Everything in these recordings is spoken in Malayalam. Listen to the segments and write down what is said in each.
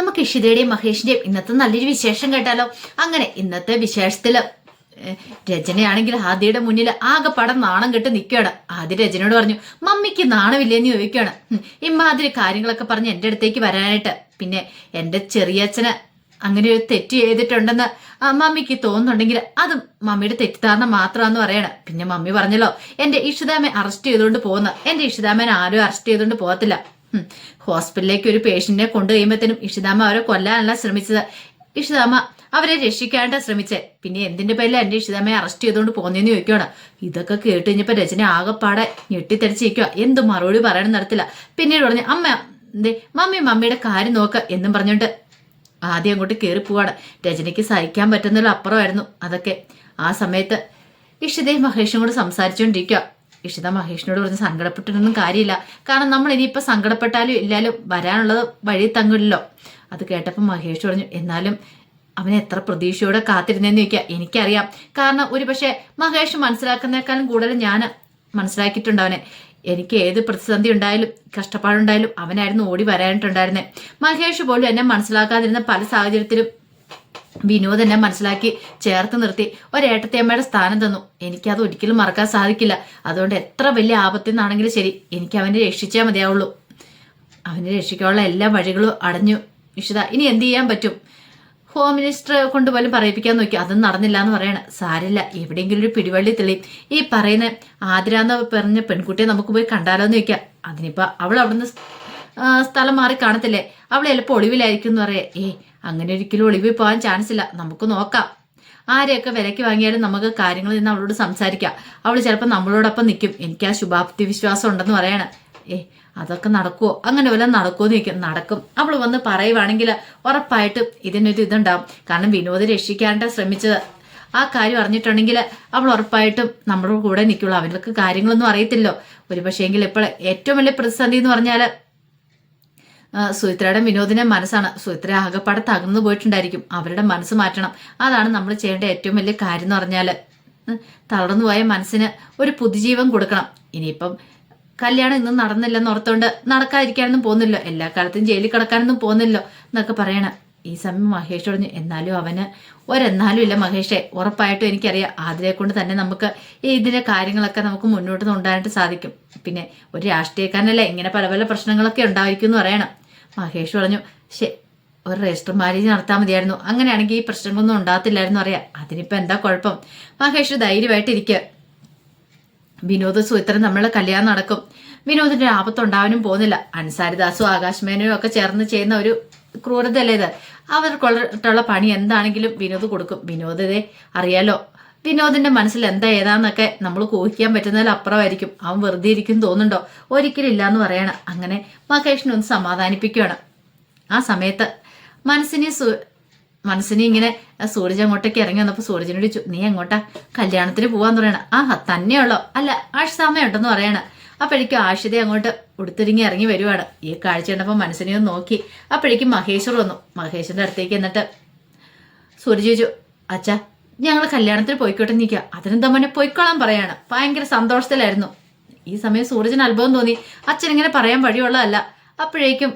നമുക്ക് ഇഷിതയുടെയും മഹേഷിന്റെയും ഇന്നത്തെ നല്ലൊരു വിശേഷം കേട്ടാലോ? അങ്ങനെ ഇന്നത്തെ വിശേഷത്തിൽ രചനയാണെങ്കിൽ ആദ്യയുടെ മുന്നിൽ ആകെ പടം നാണം കെട്ട് നിൽക്കുകയാണ്. ആദ്യ രചനയോട് പറഞ്ഞു മമ്മിക്ക് നാണമില്ലേന്ന് ചോദിക്കുകയാണ്. ഇമ്മാതിരി കാര്യങ്ങളൊക്കെ പറഞ്ഞ് എന്റെ അടുത്തേക്ക് വരാനായിട്ട്. പിന്നെ എന്റെ ചെറിയച്ഛന് അങ്ങനെ ഒരു തെറ്റ് ചെയ്തിട്ടുണ്ടെന്ന് മമ്മിക്ക് തോന്നുന്നുണ്ടെങ്കിൽ അത് മമ്മിയുടെ തെറ്റിദ്ധാരണ മാത്രമാണെന്ന് പറയണം. പിന്നെ മമ്മി പറഞ്ഞല്ലോ എന്റെ ഇഷിതാമ്മ അറസ്റ്റ് ചെയ്തുകൊണ്ട് പോകുന്ന എന്റെ ഇഷിതാമ്മനെ ആരും അറസ്റ്റ് ചെയ്തുകൊണ്ട് പോകത്തില്ല. ഹോസ്പിറ്റലിലേക്ക് ഒരു പേഷ്യന്റിനെ കൊണ്ടു ഇഷിതാമ അവരെ കൊല്ലാനല്ല ശ്രമിച്ചത്. ഇഷിതാമ്മ അവരെ രക്ഷിക്കാണ്ട ശ്രമിച്ചേ. പിന്നെ എന്തിന്റെ പേരിൽ എന്റെ ഇഷിതാമ്മയെ അറസ്റ്റ് ചെയ്തുകൊണ്ട് പോന്നേന്ന് ചോദിക്കുകയാണ് ഇതൊക്കെ കേട്ട് കഴിഞ്ഞപ്പോ രചന ആകെപ്പാടെ ഞെട്ടിത്തടിച്ചിരിക്കുക എന്ത് മറുപടി പറയണം നടത്തില്ല. പിന്നീട് പറഞ്ഞു അമ്മ എന്തേ മമ്മി മമ്മിയുടെ കാര്യം നോക്ക എന്നും പറഞ്ഞുകൊണ്ട് ആദ്യം അങ്ങോട്ട് കയറി പോവാണ്. രചനയ്ക്ക് സഹിക്കാൻ പറ്റുന്നതിൽ അപ്പുറമായിരുന്നു അതൊക്കെ. ആ സമയത്ത് ഇഷിതയും മഹേഷും കൂടെ സംസാരിച്ചുകൊണ്ടിരിക്കുക ഇഷിത മഹേഷിനോട് പറഞ്ഞ് സങ്കടപ്പെട്ടിട്ടൊന്നും കാര്യമില്ല. കാരണം നമ്മൾ ഇനിയിപ്പോൾ സങ്കടപ്പെട്ടാലും ഇല്ലാലും വരാനുള്ളത് വഴി തങ്ങില്ലല്ലോ. അത് കേട്ടപ്പോൾ മഹേഷ് പറഞ്ഞു എന്നാലും അവനെ എത്ര പ്രതീക്ഷയോടെ കാത്തിരുന്നെന്ന് ചോദിക്കുക എനിക്കറിയാം. കാരണം ഒരു പക്ഷേ മഹേഷ് മനസ്സിലാക്കുന്നേക്കാളും കൂടുതൽ ഞാൻ മനസ്സിലാക്കിയിട്ടുണ്ട് അവനെ. എനിക്ക് ഏത് പ്രതിസന്ധി ഉണ്ടായാലും കഷ്ടപ്പാടുണ്ടായാലും അവനായിരുന്നു ഓടി വരാനായിട്ടുണ്ടായിരുന്നേ മഹേഷ് പോലും എന്നെ മനസ്സിലാക്കാതിരുന്ന പല സാഹചര്യത്തിലും വിനോദ് എന്നെ മനസ്സിലാക്കി ചേർത്ത് നിർത്തി. ഒരേട്ടത്തിയമ്മയുടെ സ്ഥാനം തന്നു. എനിക്കത് ഒരിക്കലും മറക്കാൻ സാധിക്കില്ല. അതുകൊണ്ട് എത്ര വലിയ ആപത്തിൽ നിന്നാണെങ്കിലും ശരി എനിക്ക് അവനെ രക്ഷിച്ചേ മതിയാവുള്ളൂ. അവനെ രക്ഷിക്കാനുള്ള എല്ലാ വഴികളും അടഞ്ഞു. നിഷിത ഇനി എന്ത് ചെയ്യാൻ പറ്റും? ഹോം മിനിസ്റ്റർ കൊണ്ട് പോലും പറയിപ്പിക്കാൻ നോക്കി. അതൊന്നും നടന്നില്ല എന്ന് പറയണം. സാരില്ല എവിടെയെങ്കിലും ഒരു പിടിവള്ളി തെളിയും ഈ പറയുന്ന ആതിര എന്ന് പറഞ്ഞ പെൺകുട്ടിയെ നമുക്ക് പോയി കണ്ടാലോ എന്ന് ചോദിക്കാം. അതിനിപ്പോ അവൾ അവിടുന്ന് സ്ഥലം മാറി കാണത്തില്ലേ? അവൾ ചിലപ്പോൾ ഒളിവിലായിരിക്കും എന്ന് പറയാ. ഏ അങ്ങനെ ഒരിക്കലും ഒളിവിൽ പോകാൻ ചാൻസ് ഇല്ല. നമുക്ക് നോക്കാം. ആരെയൊക്കെ വിലയ്ക്ക് വാങ്ങിയാലും നമുക്ക് കാര്യങ്ങൾ നിന്ന് അവളോട് സംസാരിക്കാം. അവൾ ചിലപ്പോൾ നമ്മളോടൊപ്പം നിൽക്കും. എനിക്ക് ആ ശുഭാപ്തി വിശ്വാസം ഉണ്ടെന്ന് പറയണ. ഏ അതൊക്കെ നടക്കുവോ? അങ്ങനെ വല്ലതും നടക്കുമോ എന്ന് ചോദിക്കും. നടക്കും. അവൾ വന്ന് പറയുവാണെങ്കിൽ ഉറപ്പായിട്ടും ഇതിനൊരു ഇതുണ്ടാവും. കാരണം വിനോദ് രക്ഷിക്കാനായിട്ട് ശ്രമിച്ചത്. ആ കാര്യം അറിഞ്ഞിട്ടുണ്ടെങ്കിൽ അവൾ ഉറപ്പായിട്ടും നമ്മുടെ കൂടെ നിൽക്കുള്ളൂ. അവർക്ക് കാര്യങ്ങളൊന്നും അറിയത്തില്ലോ ഒരു പക്ഷേങ്കിൽ ഇപ്പോൾ ഏറ്റവും വലിയ പ്രതിസന്ധി എന്ന് പറഞ്ഞാൽ സുമിത്രയുടെ വിനോദിനെ മനസ്സാണ്. സുമിത്ര ആകെപ്പാടെ തകർന്നു പോയിട്ടുണ്ടായിരിക്കും. അവരുടെ മനസ്സ് മാറ്റണം. അതാണ് നമ്മൾ ചെയ്യേണ്ട ഏറ്റവും വലിയ കാര്യം എന്ന് പറഞ്ഞാൽ തളർന്നു പോയ മനസ്സിന് ഒരു പുതുജീവൻ കൊടുക്കണം. ഇനിയിപ്പം കല്യാണം ഇന്നും നടന്നില്ലെന്ന് ഓർത്തോണ്ട് നടക്കാതിരിക്കാനൊന്നും പോകുന്നില്ലോ. എല്ലാ കാലത്തും ജയിലിൽ കിടക്കാനൊന്നും പോകുന്നില്ലോ എന്നൊക്കെ പറയണം. ഈ സമയം മഹേഷ് പറഞ്ഞു എന്നാലും അവന് ഒരെന്നാലും ഇല്ല മഹേഷെ. ഉറപ്പായിട്ടും എനിക്കറിയാം. ആതിരെ കൊണ്ട് തന്നെ നമുക്ക് ഇതിന്റെ കാര്യങ്ങളൊക്കെ നമുക്ക് മുന്നോട്ട് കൊണ്ടുപോകാനായിട്ട് സാധിക്കും. പിന്നെ ഒരു രാഷ്ട്രീയക്കാരനല്ലേ? ഇങ്ങനെ പല പല പ്രശ്നങ്ങളൊക്കെ ഉണ്ടായിരിക്കും എന്ന് പറയണം. മഹേഷ് പറഞ്ഞു ശേ ഒരു രജിസ്റ്റർ മാരേജ് നടത്താൻ മതിയായിരുന്നു. അങ്ങനെയാണെങ്കിൽ ഈ പ്രശ്നങ്ങളൊന്നും ഉണ്ടാകത്തില്ലായിരുന്നു അറിയാം. അതിനിപ്പോ എന്താ കുഴപ്പം? മഹേഷ് ധൈര്യമായിട്ടിരിക്കുക വിനോദ വിനോദ് നമ്മളെ കല്യാണം നടക്കും. വിനോദിന്റെ ആപത്തുണ്ടാവാനും പോകുന്നില്ല. അൻസാരിദാസും ആകാശ്മേനയും ഒക്കെ ചേർന്ന് ചെയ്യുന്ന ഒരു ക്രൂരതയല്ലേ ഇത്? അവർക്കുള്ള പണി എന്താണെങ്കിലും വിനോദ് കൊടുക്കും. വിനോദേ അറിയാലോ വിനോദിന്റെ മനസ്സിൽ എന്താ ഏതാന്നൊക്കെ നമ്മൾ കോഹിക്കാൻ പറ്റുന്നതിൽ അപ്പുറമായിരിക്കും. അവൻ വെറുതെ ഇരിക്കും തോന്നുന്നുണ്ടോ? ഒരിക്കലും ഇല്ല എന്ന് പറയണം. അങ്ങനെ മഹേഷിനെ ഒന്ന് സമാധാനിപ്പിക്കുകയാണ്. ആ സമയത്ത് മനസ്സിനെ മനസ്സിനെ ഇങ്ങനെ സൂരജ് അങ്ങോട്ടേക്ക് ഇറങ്ങി വന്നപ്പോൾ സൂരജിനോട് ചോദിച്ചു നീ എങ്ങോട്ടാ? കല്യാണത്തിന് പോവാന്ന് പറയണ. ആ തന്നെയുള്ളോ? അല്ല ആഷിതാമയുണ്ടെന്ന് പറയണ. അപ്പോഴേക്കും ആഷിത അങ്ങോട്ട് ഉടുത്തിരിങ്ങി ഇറങ്ങി വരുവാണ്. ഈ കാഴ്ച കണ്ടപ്പോൾ മനസ്സിനെ ഒന്ന് നോക്കി. അപ്പോഴേക്കും മഹേശ്വർ വന്നു. മഹേഷിന്റെ അടുത്തേക്ക് എന്നിട്ട് സൂരജ് ചോദിച്ചു അച്ഛാ ഞങ്ങൾ കല്യാണത്തിന് പോയിക്കോട്ടെ നിൽക്കുക അതിനെന്താ മോനെ പോയിക്കോളാൻ പറയാണ്. ഭയങ്കര സന്തോഷത്തിലായിരുന്നു. ഈ സമയം സൂരജിന് അത്ഭുതം തോന്നി. അച്ഛൻ ഇങ്ങനെ പറയാൻ വഴിയുള്ളതല്ല. അപ്പോഴേക്കും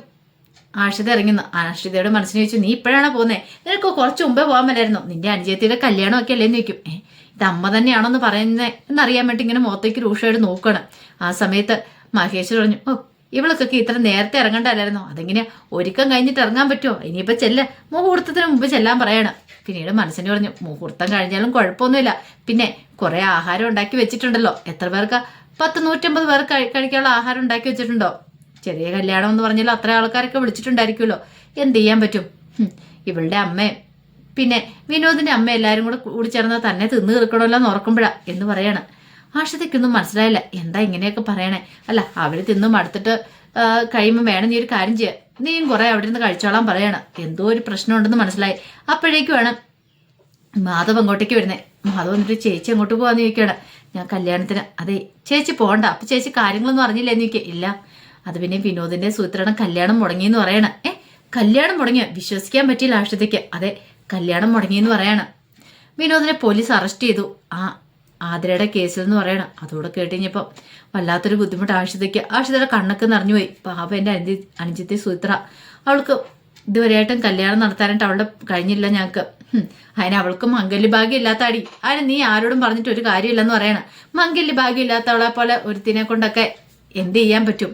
ആഷിത ഇറങ്ങുന്നു. ആഷിതയുടെ മനസ്സിന് ചോദിച്ചു നീ ഇപ്പോഴാണോ പോകുന്നത് നിനക്ക് കുറച്ച് മുമ്പേ പോകാൻ മേലായിരുന്നു നിന്റെ അനുജയത്തിയുടെ കല്യാണം ഒക്കെ അല്ലേന്ന് ചോദിക്കും. ഏ ഇത് അമ്മ തന്നെയാണോന്ന് പറയുന്നേ എന്നറിയാൻ വേണ്ടി ഇങ്ങനെ മുഖത്തേക്ക് രൂക്ഷമായിട്ട് നോക്കണം ആ സമയത്ത് മഹേഷ് പറഞ്ഞു ഓ ഇവൾക്കൊക്കെ ഇത്ര നേരത്തെ ഇറങ്ങണ്ടല്ലായിരുന്നോ? അതെങ്ങനെയാ? ഒരുക്കം കഴിഞ്ഞിട്ട് ഇറങ്ങാൻ പറ്റുമോ? ഇനിയിപ്പോ ചെല്ല. മുഹൂർത്തത്തിന് മുമ്പ് ചെല്ലാൻ പറയണം. പിന്നീട് മനസ്സിന് പറഞ്ഞു മുഹൂർത്തം കഴിഞ്ഞാലും കുഴപ്പമൊന്നുമില്ല. പിന്നെ കുറെ ആഹാരം ഉണ്ടാക്കി വെച്ചിട്ടുണ്ടല്ലോ. എത്ര പേർക്ക്? പത്ത് നൂറ്റമ്പത് പേർ കഴി- കഴിക്കാനുള്ള ആഹാരം ഉണ്ടാക്കി വെച്ചിട്ടുണ്ടോ? ചെറിയ കല്യാണം എന്ന് പറഞ്ഞാലും അത്ര ആൾക്കാരൊക്കെ വിളിച്ചിട്ടുണ്ടായിരിക്കുമല്ലോ. എന്ത് ചെയ്യാൻ പറ്റും? ഇവളുടെ അമ്മയും പിന്നെ വിനോദിന്റെ അമ്മ എല്ലാരും കൂടെ കൂടി ചേർന്ന് തന്നെ തിന്നു തീർക്കണമല്ലോ എന്ന് ഓർക്കുമ്പോഴാ എന്ന് പറയാണ്. ആഷിതയ്ക്കൊന്നും മനസ്സിലായില്ല. എന്താ ഇങ്ങനെയൊക്കെ പറയണേ? അല്ല അവർ തിന്നും അടുത്തിട്ട് കഴിയുമ്പോൾ വേണം നീ ഒരു കാര്യം ചെയ്യുക നീയും കുറെ അവിടെ നിന്ന് കഴിച്ചോളാൻ പറയണം. എന്തോ ഒരു പ്രശ്നമുണ്ടെന്ന് മനസ്സിലായി. അപ്പോഴേക്കും മാധവ് അങ്ങോട്ടേക്ക് വരുന്നേ. മാധവ് എന്നിട്ട് ചേച്ചി അങ്ങോട്ട് പോവാന്ന് ചോദിക്കുകയാണ്. ഞാൻ കല്യാണത്തിന്. അതെ ചേച്ചി പോകണ്ട അപ്പൊ ചേച്ചി കാര്യങ്ങളൊന്നും അറിഞ്ഞില്ലെന്ന് ചോദിക്കുക. ഇല്ല. അത് പിന്നെ വിനോദിന്റെ സൂത്രണം കല്യാണം മുടങ്ങിയെന്ന് പറയണം. ഏ കല്യാണം മുടങ്ങിയ? വിശ്വസിക്കാൻ പറ്റിയില്ല ആഷ്ടത്തേക്ക് അതെ കല്യാണം മുടങ്ങിയെന്ന് പറയണം. വിനോദിനെ പോലീസ് അറസ്റ്റ് ചെയ്തു. ആ ആതിരയുടെ കേസിൽ എന്ന് പറയണം. അതോടെ കേട്ടുകഴിഞ്ഞപ്പം വല്ലാത്തൊരു ബുദ്ധിമുട്ട് ആഷിതയ്ക്ക് ആഷിതയുടെ കണ്ണൊക്കെ നിറഞ്ഞുപോയി. പാപ എന്റെ അനുജി അനുജിത്തെ സൂത്ര അവൾക്ക് ഇതുവരെയായിട്ടും കല്യാണം നടത്താനായിട്ട് അവളുടെ കഴിഞ്ഞില്ല ഞങ്ങൾക്ക് അതിന് അവൾക്ക് മംഗല്യ ഭാഗ്യം ഇല്ലാത്ത അടി അതിന് നീ ആരോടും പറഞ്ഞിട്ട് ഒരു കാര്യമില്ലെന്ന് പറയണം. മംഗല്യ ഭാഗ്യം ഇല്ലാത്തവളെ പോലെ ഒരുത്തിനെ കൊണ്ടൊക്കെ എന്ത് ചെയ്യാൻ പറ്റും?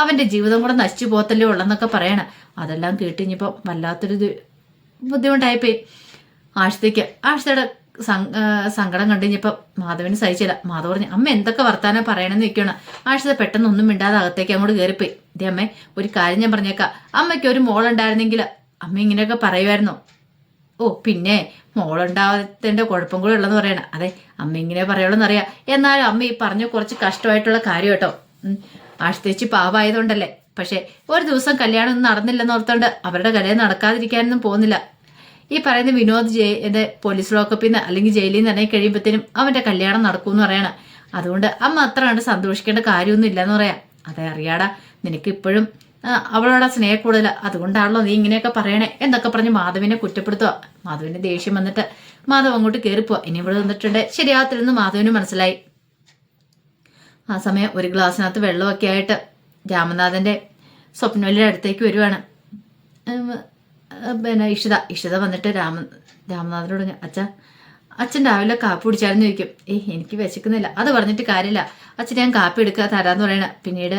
അവന്റെ ജീവിതം കൂടെ നശിച്ചു പോത്തല്ലേ ഉള്ളെന്നൊക്കെ പറയണം. അതെല്ലാം കേട്ടിഞ്ഞിപ്പം വല്ലാത്തൊരു ബുദ്ധിമുട്ടായിപ്പോയി. ആഷിതയ്ക്ക് ആഷിതയുടെ സങ്- കണ്ടു കഴിഞ്ഞപ്പോൾ മാധവന് സഹിച്ചില്ല മാധവ് പറഞ്ഞു അമ്മ എന്തൊക്കെ വർത്താനം പറയണമെന്ന് നിൽക്കണം ആഴ്ച പെട്ടെന്ന് ഒന്നും മിണ്ടാതെ അകത്തേക്ക് അങ്ങോട്ട് കയറിപ്പോയി ഇതേ അമ്മേ ഒരു കാര്യം ഞാൻ പറഞ്ഞേക്കാം. അമ്മയ്ക്ക് ഒരു മോളുണ്ടായിരുന്നെങ്കിൽ അമ്മ ഇങ്ങനെയൊക്കെ പറയുമായിരുന്നു. ഓ പിന്നെ മോളുണ്ടാവാത്തതിന്റെ കുഴപ്പം കൂടെ ഉള്ളതെന്ന് പറയണം. അതെ അമ്മ ഇങ്ങനെ പറയുള്ളൂ എന്നറിയാം എന്നാലും അമ്മ ഈ പറഞ്ഞ കുറച്ച് കഷ്ടമായിട്ടുള്ള കാര്യം കേട്ടോ. ആഴ്ചത്തേച്ച് പാവായതുകൊണ്ടല്ലേ. പക്ഷേ ഒരു ദിവസം കല്യാണം ഒന്നും നടന്നില്ലെന്ന് ഓർത്തോണ്ട് അവരുടെ കല്യാണം നടക്കാതിരിക്കാനൊന്നും പോകുന്നില്ല. ഈ പറയുന്ന വിനോദ് ജയിന്റെ പോലീസ് ലോക്കപ്പിൽ നിന്ന് അല്ലെങ്കിൽ ജയിലിൽ നിന്ന് ഇറങ്ങി കഴിയുമ്പോഴത്തേനും അവന്റെ കല്യാണം നടക്കുമെന്ന് പറയണം. അതുകൊണ്ട് അമ്മ അത്ര കണ്ട് സന്തോഷിക്കേണ്ട കാര്യമൊന്നും ഇല്ലെന്ന് പറയാം. അതെ അറിയാടാ. നിനക്ക് ഇപ്പോഴും അവളോടാ സ്നേഹം കൂടുതൽ അതുകൊണ്ടാണല്ലോ നീ ഇങ്ങനെയൊക്കെ പറയണേ എന്നൊക്കെ പറഞ്ഞ് മാധവിനെ കുറ്റപ്പെടുത്തുക മാധവിന്റെ ദേഷ്യം വന്നിട്ട് മാധവ് അങ്ങോട്ട് കയറിപ്പോ ഇനി ഇവിടെ വന്നിട്ടുണ്ട്. ശരിയാകത്തില്ലെന്ന് മാധവിന് മനസ്സിലായി. ആ സമയം ഒരു ഗ്ലാസ്സിനകത്ത് വെള്ളമൊക്കെ ആയിട്ട് രാമനാഥന്റെ സ്വപ്നവലിയുടെ അടുത്തേക്ക് വരുവാണ്. പിന്നെ ഇഷിത ഇഷിത വന്നിട്ട് രാമ രാമനാഥനോട് അച്ഛ അച്ഛാ അച്ഛൻ രാവിലെ കാപ്പി കുടിച്ചായിരുന്നു ചോദിക്കും. ഏയ് എനിക്ക് വിശക്കുന്നില്ല. അത് പറഞ്ഞിട്ട് കാര്യമില്ല. അച്ഛൻ ഞാൻ കാപ്പി എടുക്കുക തരാന്ന് പറയണ. പിന്നീട്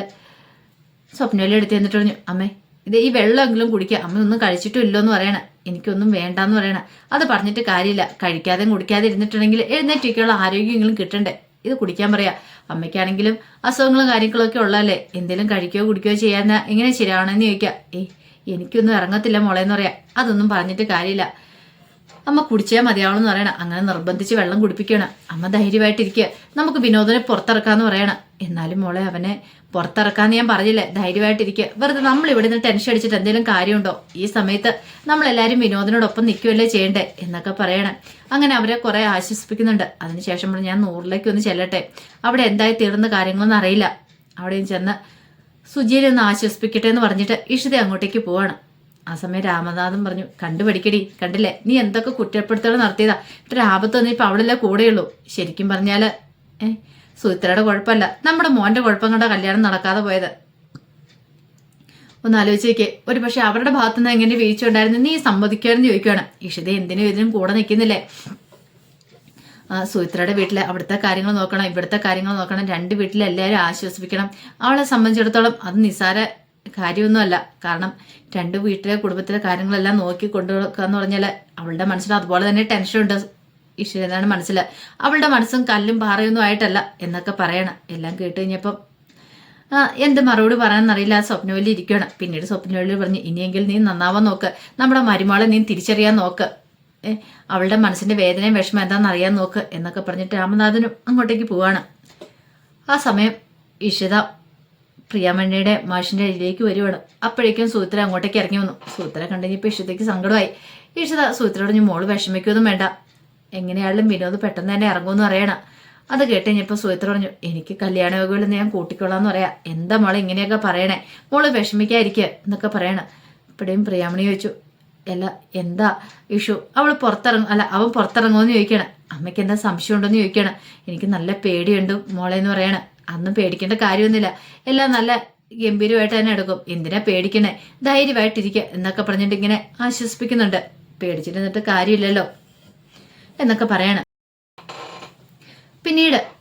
സ്വപ്നയിലെ എടുത്ത് എന്നിട്ട് പറഞ്ഞു അമ്മേ ഇത് ഈ വെള്ളമെങ്കിലും കുടിക്കുക അമ്മ ഒന്നും കഴിച്ചിട്ടും ഇല്ലെന്ന് പറയണ. എനിക്കൊന്നും വേണ്ടാന്ന് പറയണ. അത് പറഞ്ഞിട്ട് കാര്യമില്ല. കഴിക്കാതെയും കുടിക്കാതെ ഇരുന്നിട്ടുണ്ടെങ്കിൽ എഴുന്നേറ്റൊക്കെയുള്ള ആരോഗ്യമെങ്കിലും കിട്ടണ്ടേ? ഇത് കുടിക്കാൻ പറയാ. അമ്മയ്ക്കാണെങ്കിലും അസുഖങ്ങളും കാര്യങ്ങളൊക്കെ ഉള്ളതല്ലേ? എന്തെങ്കിലും കഴിക്കുകയോ കുടിക്കുകയോ ചെയ്യാൻ എങ്ങനെ ശരിയാവണമെന്ന് ചോദിക്കാം. ഏയ് എനിക്കൊന്നും ഇറങ്ങത്തില്ല മോളേന്ന് പറയാം. അതൊന്നും പറഞ്ഞിട്ട് കാര്യമില്ല. അമ്മ കുടിച്ചാൽ മതിയാവണമെന്ന് പറയണം. അങ്ങനെ നിർബന്ധിച്ച് വെള്ളം കുടിപ്പിക്കണം അമ്മ ധൈര്യമായിട്ടിരിക്കുക. നമുക്ക് വിനോദനെ പുറത്തിറക്കാന്ന് പറയണം. എന്നാലും മോളെ അവനെ പുറത്തിറക്കാന്ന് ഞാൻ പറഞ്ഞില്ലേ? ധൈര്യമായിട്ടിരിക്കുക. വെറുതെ നമ്മൾ ഇവിടെ നിന്ന് ടെൻഷൻ അടിച്ചിട്ട് എന്തെങ്കിലും കാര്യമുണ്ടോ? ഈ സമയത്ത് നമ്മളെല്ലാവരും വിനോദനോടൊപ്പം നിൽക്കുമല്ലേ ചെയ്യണ്ടേ? എന്നൊക്കെ പറയണം. അങ്ങനെ അവരെ കുറെ ആശ്വസിപ്പിക്കുന്നുണ്ട്. അതിനുശേഷം ഞാൻ നൂറിലേക്ക് ഒന്ന് ചെല്ലട്ടെ. അവിടെ എന്തായി തീർന്ന കാര്യങ്ങളൊന്നും അറിയില്ല. അവിടെയും ചെന്ന് സുജിയെ ഒന്ന് ആശ്വസിപ്പിക്കട്ടെ എന്ന് പറഞ്ഞിട്ട് ഇഷിത അങ്ങോട്ടേക്ക് പോവാണ്. ആ സമയം രാമനാഥൻ പറഞ്ഞു കണ്ടുപിടിക്കടി കണ്ടില്ലേ? നീ എന്തൊക്കെ കുറ്റപ്പെടുത്തലുകൾ നടത്തിയതാ? ആപത്ത് ഇപ്പൊ അവിടെ അവളല്ലേ കൂടെയുള്ളൂ. ശരിക്കും പറഞ്ഞാൽ ഏ സുമിത്രയുടെ കുഴപ്പമല്ല. നമ്മുടെ മോന്റെ കുഴപ്പം കണ്ട കല്യാണം നടക്കാതെ പോയത്. ഒന്ന് ആലോചിച്ചേക്ക് ഒരു പക്ഷെ അവരുടെ ഭാഗത്തുനിന്ന് എങ്ങനെ വീഴ്ച ഉണ്ടായിരുന്നു? നീ സമ്മതിക്കാമെന്ന് ചോദിക്കുകയാണ് ഇഷിത എന്തിനും ഇതിനും കൂടെ നിൽക്കുന്നില്ലേ? സുമിത്രയുടെ വീട്ടിലെ അവിടുത്തെ കാര്യങ്ങൾ നോക്കണം ഇവിടുത്തെ കാര്യങ്ങൾ നോക്കണം രണ്ട് വീട്ടിലെ എല്ലാവരും ആശ്വസിപ്പിക്കണം. അവളെ സംബന്ധിച്ചിടത്തോളം അത് നിസ്സാര കാര്യമൊന്നുമല്ല. കാരണം രണ്ട് വീട്ടിലെ കുടുംബത്തിലെ കാര്യങ്ങളെല്ലാം നോക്കി കൊണ്ടുവെക്കുക എന്ന് പറഞ്ഞാൽ അവളുടെ മനസ്സിൽ അതുപോലെ തന്നെ ടെൻഷനുണ്ട് ഈശ്വരനാണ് മനസ്സിൽ അവളുടെ മനസ്സും കല്ലും പാറയൊന്നും ആയിട്ടല്ല എന്നൊക്കെ പറയണം. എല്ലാം കേട്ട് കഴിഞ്ഞപ്പം എന്ത് മറുപടി പറയാനറിയില്ല. സ്വപ്നവല്ലി ഇരിക്കുകയാണ് പിന്നീട് സ്വപ്നവല്ലി പറഞ്ഞു ഇനിയെങ്കിൽ നീ നന്നാവാൻ നോക്ക്. നമ്മുടെ മരുമകളെ നീ തിരിച്ചറിയാൻ നോക്ക്. അവളുടെ മനസ്സിന്റെ വേദനയും വിഷമം എന്താണെന്ന് അറിയാൻ നോക്ക് എന്നൊക്കെ പറഞ്ഞിട്ട് രാമനാഥനും അങ്ങോട്ടേക്ക് പോവാണ്. ആ സമയം ഇഷിത പ്രിയാമണിയുടെ മാഷിന്റെ അരിയിലേക്ക് വരുവാണ്. അപ്പോഴേക്കും സൂത്ര അങ്ങോട്ടേക്ക് ഇറങ്ങി വന്നു. സൂത്ര കണ്ടുകഴിഞ്ഞപ്പോൾ ഇഷിതയ്ക്ക് സങ്കടമായി. ഇഷിത സൂത്രയോട് ഞാൻ മോൾ വിഷമിക്കൊന്നും വേണ്ട. എങ്ങനെയാണെങ്കിലും വിനോദ് പെട്ടെന്ന് തന്നെ ഇറങ്ങുമെന്ന് അറിയണം അത് കേട്ട് സുഹിത്ര പറഞ്ഞു എനിക്ക് കല്യാണ യോഗകളിൽ ഞാൻ കൂട്ടിക്കൊള്ളാന്ന് പറയാം. എന്താ മോളെ ഇങ്ങനെയൊക്കെ പറയണേ? മോൾ വിഷമിക്കാതിരിക്കുക എന്നൊക്കെ പറയണം. ഇപ്പോഴേയും പ്രിയാമണി ചോദിച്ചു അല്ല എന്താ വിഷു അവൾ പുറത്തിറങ്ങും. അല്ല അവൻ പുറത്തിറങ്ങുമെന്ന് ചോദിക്കണം. അമ്മയ്ക്ക് എന്താ സംശയം ഉണ്ടെന്ന് ചോദിക്കണം. എനിക്ക് നല്ല പേടിയുണ്ട് മോളെ എന്ന് പറയണം. അന്നും പേടിക്കേണ്ട കാര്യമൊന്നുമില്ല. എല്ലാം നല്ല ഗംഭീരമായിട്ട് തന്നെ എടുക്കും. എന്തിനാ പേടിക്കണേ? ധൈര്യമായിട്ടിരിക്കുക എന്നൊക്കെ പറഞ്ഞിട്ട് ഇങ്ങനെ ആശ്വസിപ്പിക്കുന്നുണ്ട്. പേടിച്ചിരുന്നിട്ട് കാര്യമില്ലല്ലോ എന്നൊക്കെ പറയണം. പിന്നീട്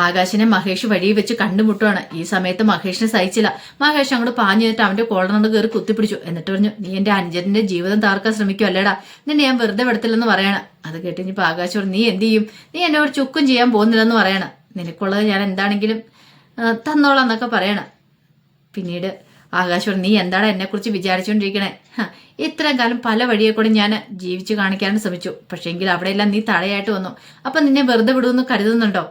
ആകാശിനെ മഹേഷ് വഴി വെച്ച് കണ്ടുമുട്ടുവാണ്. ഈ സമയത്ത് മഹേഷിനെ സഹിച്ചില്ല. മഹേഷ് അങ്ങോട്ട് പാഞ്ഞു നിന്നിട്ട് അവന്റെ കോളറിനോട് കയറി കുത്തിപ്പിടിച്ചു. എന്നിട്ട് പറഞ്ഞു നീ എന്റെ അനുജന്റെ ജീവിതം താർക്കാൻ ശ്രമിക്കും അല്ലേടാ നിന്നെ ഞാൻ വെറുതെ വിടത്തില്ലെന്ന് പറയാണ്. അത് കേട്ട് ഇനിയിപ്പോ ആകാശ് പറഞ്ഞു നീ എന്ത് ചെയ്യും? നീ എന്നോട് ചുക്കും ചെയ്യാൻ പോകുന്നില്ലെന്ന് പറയാണ്. നിനക്കുള്ളത് ഞാൻ എന്താണെങ്കിലും തന്നോളാം എന്നൊക്കെ പറയണ. പിന്നീട് പറഞ്ഞു നീ എന്താണ് എന്നെക്കുറിച്ച് വിചാരിച്ചുകൊണ്ടിരിക്കണേ ഇത്രയും കാലം പല വഴിയെ കൂടെ ഞാൻ ജീവിച്ചു കാണിക്കാനും ശ്രമിച്ചു. പക്ഷേങ്കിൽ അവിടെയെല്ലാം നീ തടയായിട്ട് വന്നു. അപ്പൊ നിന്നെ വെറുതെ വിടുമെന്ന് കരുതുന്നുണ്ടോ?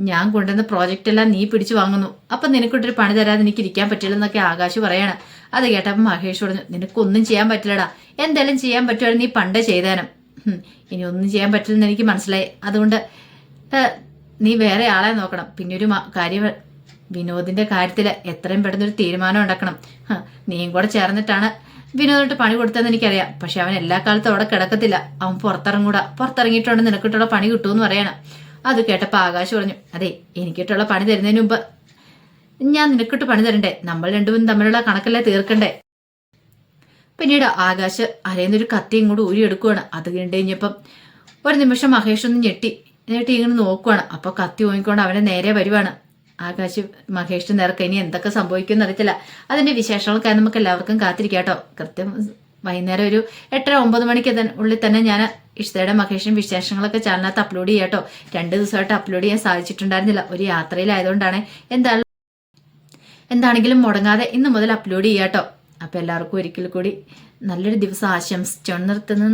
ഞാൻ കൊണ്ടുവന്ന പ്രോജക്റ്റ് എല്ലാം നീ പിടിച്ചു വാങ്ങുന്നു. അപ്പൊ നിനക്കൊട്ടൊരു പണി തരാതെ എനിക്ക് ഇരിക്കാൻ പറ്റില്ലെന്നൊക്കെ ആകാശ് പറയാണ്. അത് കേട്ടപ്പോൾ മഹേഷ് പറഞ്ഞു നിനക്കൊന്നും ചെയ്യാൻ പറ്റില്ലടാ. എന്തെങ്കിലും ചെയ്യാൻ പറ്റുമായിരുന്നു നീ പണ്ടേ ചെയ്തേനം. ഇനി ഒന്നും ചെയ്യാൻ പറ്റില്ലെന്ന് എനിക്ക് മനസ്സിലായി. അതുകൊണ്ട് നീ വേറെ ആളെ നോക്കണം. പിന്നെ ഒരു കാര്യ കാര്യം വിനോദിന്റെ കാര്യത്തിൽ എത്രയും പെട്ടെന്ന് ഒരു തീരുമാനം ഉണ്ടാക്കണം. നീയും കൂടെ ചേർന്നിട്ടാണ് വിനോദിട്ട് പണി കൊടുത്തതെന്ന് എനിക്കറിയാം. പക്ഷെ അവൻ എല്ലാ കാലത്തും അവിടെ കിടക്കത്തില്ല. അവൻ പുറത്തിറങ്ങൂടാ. പുറത്തിറങ്ങിയിട്ടുണ്ട് നിനക്കിട്ടുള്ള പണി കിട്ടുമെന്ന് പറയണം. അത് കേട്ടപ്പോൾ ആകാശ് പറഞ്ഞു അതെ എനിക്കിട്ടുള്ള പണി തരുന്നതിന് മുമ്പ് ഞാൻ നിനക്കിട്ട് പണി തരണ്ടേ? നമ്മൾ രണ്ടുപേരും തമ്മിലുള്ള കണക്കല്ലേ തീർക്കണ്ടേ? പിന്നീട് ആകാശ് അരയിന്നൊരു കത്തിയും കൂടി ഊരിയെടുക്കുവാണ് അത് കഴിഞ്ഞപ്പം ഒരു നിമിഷം മഹേഷ് ഒന്ന് ഞെട്ടി ഞെട്ടി ഇങ്ങനെ നോക്കുവാണ്. അപ്പോൾ കത്തി ഓങ്ങിക്കൊണ്ട് അവനെ നേരെ വരുവാണ്. ആകാശ് മഹേഷ് നേർക്ക് ഇനി എന്തൊക്കെ സംഭവിക്കുമെന്ന് അറിയത്തില്ല. അതിന്റെ വിശേഷങ്ങൾക്കായി നമുക്ക് എല്ലാവർക്കും കാത്തിരിക്കാം കേട്ടോ. കൃത്യം വൈകുന്നേരം ഒരു എട്ടര ഒമ്പത് മണിക്ക് ഉള്ളിൽ തന്നെ ഞാൻ ഇഷ്ടയുടെ മഹേഷിനും വിശേഷങ്ങളൊക്കെ ചാനലിനകത്ത് അപ്ലോഡ് ചെയ്യാം രണ്ട് ദിവസമായിട്ട് അപ്ലോഡ് ചെയ്യാൻ സാധിച്ചിട്ടുണ്ടായിരുന്നില്ല. ഒരു യാത്രയിലായതുകൊണ്ടാണ് എന്തായാലും എന്താണെങ്കിലും മുടങ്ങാതെ ഇന്ന് മുതൽ അപ്ലോഡ് ചെയ്യാം കേട്ടോ അപ്പോൾ എല്ലാവർക്കും ഒരിക്കൽ കൂടി നല്ലൊരു ദിവസം ആശംസിച്ചോണ്ട് നിർത്തുന്നു.